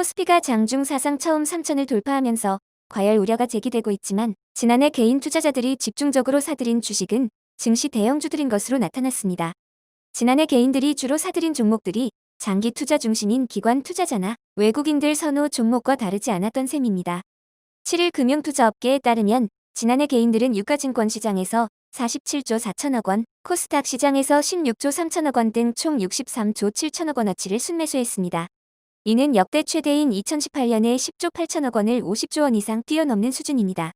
코스피가 장중 사상 처음 3천을 돌파하면서 과열 우려가 제기되고 있지만 지난해 개인 투자자들이 집중적으로 사들인 주식은 증시 대형주들인 것으로 나타났습니다. 지난해 개인들이 주로 사들인 종목들이 장기 투자 중심인 기관 투자자나 외국인들 선호 종목과 다르지 않았던 셈입니다. 7일 금융투자업계에 따르면 지난해 개인들은 유가증권 시장에서 47조 4천억 원, 코스닥 시장에서 16조 3천억 원 등 총 63조 7천억 원어치를 순매수했습니다. 이는 역대 최대인 2018년에 10조 8천억 원을 50조 원 이상 뛰어넘는 수준입니다.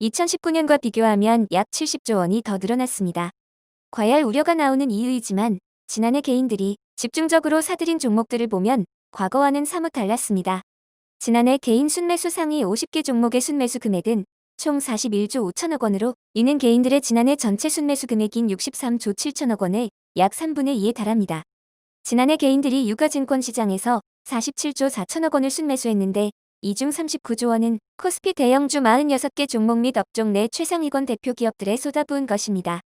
2019년과 비교하면 약 70조 원이 더 늘어났습니다. 과열 우려가 나오는 이유이지만 지난해 개인들이 집중적으로 사들인 종목들을 보면 과거와는 사뭇 달랐습니다. 지난해 개인 순매수 상위 50개 종목의 순매수 금액은 총 41조 5천억 원으로 이는 개인들의 지난해 전체 순매수 금액인 63조 7천억 원의 약 3분의 2에 달합니다. 지난해 개인들이 유가증권 시장에서 47조 4천억 원을 순매수했는데 이 중 39조 원은 코스피 대형주 46개 종목 및 업종 내 최상위권 대표 기업들에 쏟아부은 것입니다.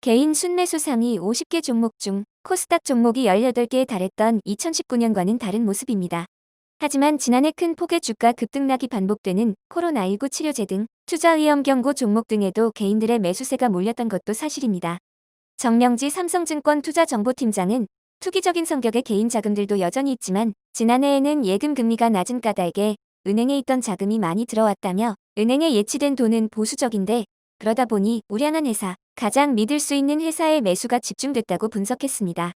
개인 순매수 상위 50개 종목 중 코스닥 종목이 18개에 달했던 2019년과는 다른 모습입니다. 하지만 지난해 큰 폭의 주가 급등락이 반복되는 코로나19 치료제 등 투자 위험 경고 종목 등에도 개인들의 매수세가 몰렸던 것도 사실입니다. 정명지 삼성증권 투자정보팀장은 투기적인 성격의 개인 자금들도 여전히 있지만 지난해에는 예금 금리가 낮은 까닭에 은행에 있던 자금이 많이 들어왔다며 은행에 예치된 돈은 보수적인데 그러다 보니 우량한 회사, 가장 믿을 수 있는 회사의 매수가 집중됐다고 분석했습니다.